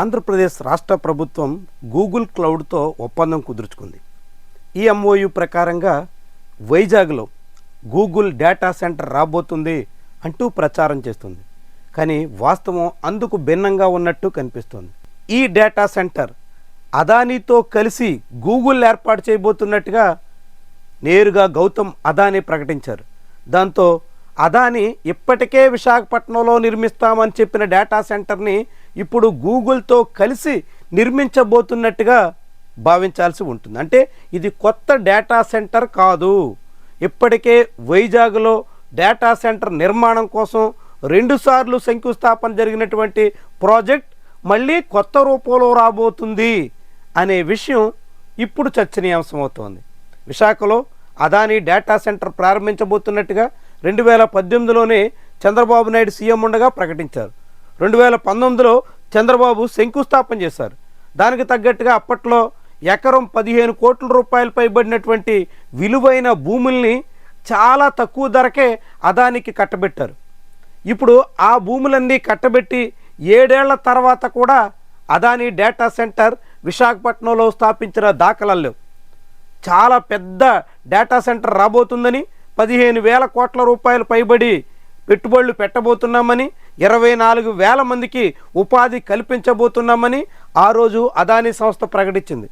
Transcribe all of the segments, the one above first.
ఆంధ్రప్రదేశ్ రాష్ట్ర ప్రభుత్వం గూగుల్ క్లౌడ్తో ఒప్పందం కుదుర్చుకుంది. ఈ ఎంఓయు ప్రకారంగా వైజాగ్లో గూగుల్ డేటా సెంటర్ రాబోతుంది అంటూ ప్రచారం చేస్తుంది. కానీ వాస్తవం అందుకు భిన్నంగా ఉన్నట్టు కనిపిస్తుంది. ఈ డేటా సెంటర్ అదానీతో కలిసి గూగుల్ ఏర్పాటు చేయబోతున్నట్టుగా నేరుగా గౌతమ్ అదానీ ప్రకటించారు. దాంతో అదానీ ఇప్పటికే విశాఖపట్నంలో నిర్మిస్తామని చెప్పిన డేటా సెంటర్ని ఇప్పుడు గూగుల్తో కలిసి నిర్మించబోతున్నట్టుగా భావించాల్సి ఉంటుంది. అంటే ఇది కొత్త డేటా సెంటర్ కాదు. ఇప్పటికే వైజాగ్లో డేటా సెంటర్ నిర్మాణం కోసం రెండుసార్లు శంకుస్థాపన జరిగినటువంటి ప్రాజెక్ట్ మళ్ళీ కొత్త రూపంలో రాబోతుంది అనే విషయం ఇప్పుడు చర్చనీయాంశం అవుతోంది విశాఖలో అదానీ డేటా సెంటర్ ప్రారంభించబోతున్నట్టుగా రెండు వేల పద్దెనిమిదిలోనే చంద్రబాబు నాయుడు సీఎం ఉండగా ప్రకటించారు. రెండు వేల పంతొమ్మిదిలో చంద్రబాబు శంకుస్థాపన చేశారు. దానికి తగ్గట్టుగా అప్పట్లో ఎకరం పదిహేను కోట్ల రూపాయలు పైబడినటువంటి విలువైన భూముల్ని చాలా తక్కువ ధరకే అదానికి కట్టబెట్టారు. ఇప్పుడు ఆ భూములన్నీ కట్టబెట్టి ఏడేళ్ళ తర్వాత కూడా అదాని డేటా సెంటర్ విశాఖపట్నంలో స్థాపించిన దాఖలాలు చాలా పెద్ద డేటా సెంటర్ రాబోతుందని పదిహేను వేల కోట్ల రూపాయలు పైబడి పెట్టుబడులు పెట్టబోతున్నామని ఇరవై నాలుగు వేల మందికి ఉపాధి కల్పించబోతున్నామని ఆ రోజు అదానీ సంస్థ ప్రకటించింది.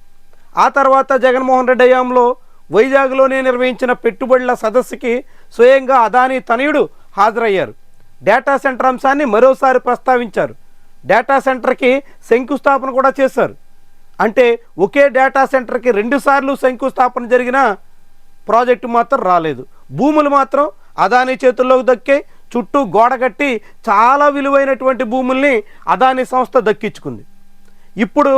ఆ తర్వాత జగన్మోహన్ రెడ్డి హయాంలో వైజాగ్లోనే నిర్వహించిన పెట్టుబడుల సదస్సుకి స్వయంగా అదానీ తనయుడు హాజరయ్యారు. డేటా సెంటర్ అంశాన్ని మరోసారి ప్రస్తావించారు. డేటా సెంటర్కి శంకుస్థాపన కూడా చేశారు. అంటే ఒకే డేటా సెంటర్కి రెండుసార్లు శంకుస్థాపన జరిగిన ప్రాజెక్టు మాత్రం రాలేదు. భూములు మాత్రం అదానీ చేతుల్లోకి దక్కే చుట్టూ గోడ కట్టి చాలా విలువైనటువంటి భూముల్ని అదాని సంస్థ దక్కించుకుంది. ఇప్పుడు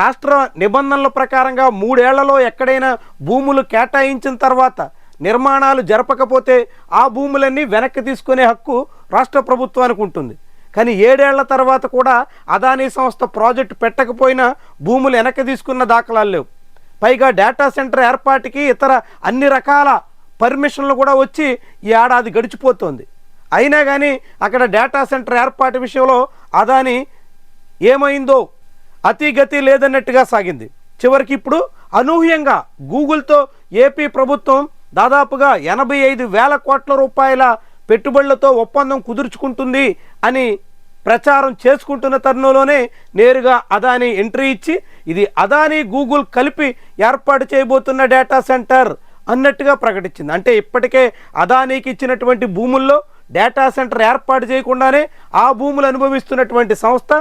రాష్ట్ర నిబంధనల ప్రకారంగా మూడేళ్ళలో ఎక్కడైనా భూములు కేటాయించిన తర్వాత నిర్మాణాలు జరపకపోతే ఆ భూములన్నీ వెనక్కి తీసుకునే హక్కు రాష్ట్ర ప్రభుత్వానికి ఉంటుంది. కానీ ఏడేళ్ళ తర్వాత కూడా అదానీ సంస్థ ప్రాజెక్టు పెట్టకపోయినా భూములు వెనక్కి తీసుకున్న దాఖలాలు లేవు. పైగా డేటా సెంటర్ ఏర్పాటుకి ఇతర అన్ని రకాల పర్మిషన్లు కూడా వచ్చి ఈ ఏడాది గడిచిపోతుంది. అయినా కానీ అక్కడ డేటా సెంటర్ ఏర్పాటు విషయంలో అదాని ఏమైందో అతిగతి లేదన్నట్టుగా సాగింది. చివరికి ఇప్పుడు అనూహ్యంగా గూగుల్తో ఏపీ ప్రభుత్వం దాదాపుగా ఎనభై ఐదు వేల కోట్ల రూపాయల పెట్టుబడులతో ఒప్పందం కుదుర్చుకుంటుంది అని ప్రచారం చేసుకుంటున్న తరుణంలోనే నేరుగా అదాని ఎంట్రీ ఇచ్చి ఇది అదాని గూగుల్ కలిపి ఏర్పాటు చేయబోతున్న డేటా సెంటర్ అన్నట్టుగా ప్రకటించింది. అంటే ఇప్పటికే అదానీకి ఇచ్చినటువంటి భూముల్లో డేటా సెంటర్ ఏర్పాటు చేయకుండానే ఆ భూములు అనుభవిస్తున్నటువంటి సంస్థ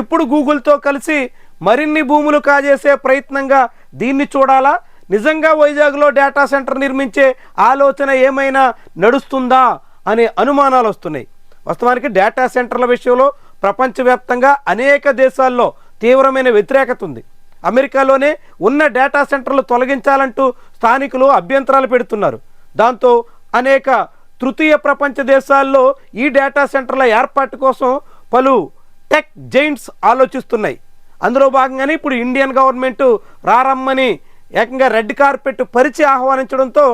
ఇప్పుడు గూగుల్తో కలిసి మరిన్ని భూములు కాజేసే ప్రయత్నంగా దీన్ని చూడాలా? నిజంగా వైజాగ్లో డేటా సెంటర్ నిర్మించే ఆలోచన ఏమైనా నడుస్తుందా అనే అనుమానాలు వస్తున్నాయి. వాస్తవానికి డేటా సెంటర్ల విషయంలో ప్రపంచవ్యాప్తంగా అనేక దేశాల్లో తీవ్రమైన వ్యతిరేకత ఉంది. అమెరికాలోనే ఉన్న డేటా సెంటర్లు తొలగించాలంటూ స్థానికులు అభ్యంతరాలు పెడుతున్నారు. దాంతో అనేక తృతీయ ప్రపంచ దేశాల్లో ఈ డేటా సెంటర్ల ఏర్పాటు కోసం పలు టెక్ జైంట్స్ ఆలోచిస్తున్నాయి. అందులో భాగంగానే ఇప్పుడు ఇండియన్ గవర్నమెంట్ రారమ్మని ఏకంగా రెడ్ కార్పెట్ పరిచి ఆహ్వానించడంతో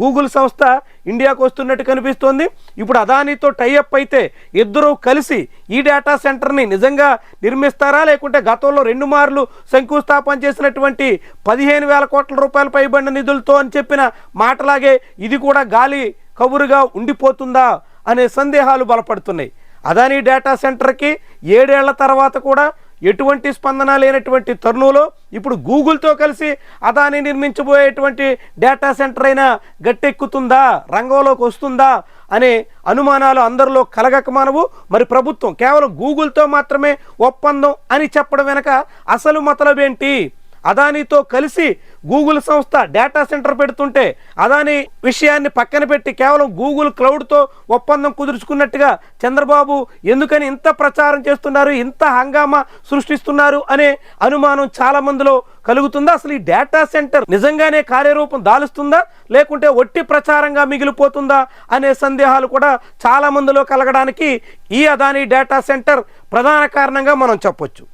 గూగుల్ సంస్థ ఇండియాకు వస్తున్నట్టు కనిపిస్తోంది. ఇప్పుడు అదానీతో టైఅప్ అయితే ఇద్దరూ కలిసి ఈ డేటా సెంటర్ని నిజంగా నిర్మిస్తారా? లేకుంటే గతంలో రెండు మార్లు శంకుస్థాపన చేసినటువంటి పదిహేను వేల కోట్ల రూపాయల పైబడిన నిధులతో అని చెప్పిన మాటలాగే ఇది కూడా గాలి కబురుగా ఉండిపోతుందా అనే సందేహాలు బలపడుతున్నాయి. అదానీ డేటా సెంటర్కి ఏడేళ్ళ తర్వాత కూడా ఎటువంటి స్పందన లేనటువంటి తరుణంలో ఇప్పుడు గూగుల్తో కలిసి అదాని నిర్మించబోయేటువంటి డేటా సెంటర్ అయినా గట్టెక్కుతుందా? రంగంలోకి వస్తుందా? అనే అనుమానాలు అందరిలో కలగక మనవు. మరి ప్రభుత్వం కేవలం గూగుల్తో మాత్రమే ఒప్పందం అని చెప్పడం వెనక అసలు మతలబేంటి? అదానీతో కలిసి గూగుల్ సంస్థ డేటా సెంటర్ పెడుతుంటే అదాని విషయాన్ని పక్కన పెట్టి కేవలం గూగుల్ క్లౌడ్తో ఒప్పందం కుదుర్చుకున్నట్టుగా చంద్రబాబు ఎందుకని ఇంత ప్రచారం చేస్తున్నారు ఇంత హంగామా సృష్టిస్తున్నారు అనే అనుమానం చాలా మందిలో కలుగుతుందా? అసలు ఈ డేటా సెంటర్ నిజంగానే కార్యరూపం దాలుస్తుందా? లేకుంటే ఒట్టి ప్రచారంగా మిగిలిపోతుందా? అనే సందేహాలు కూడా చాలా మందిలో కలగడానికి ఈ అదాని డేటా సెంటర్ ప్రధాన కారణంగా మనం చెప్పొచ్చు.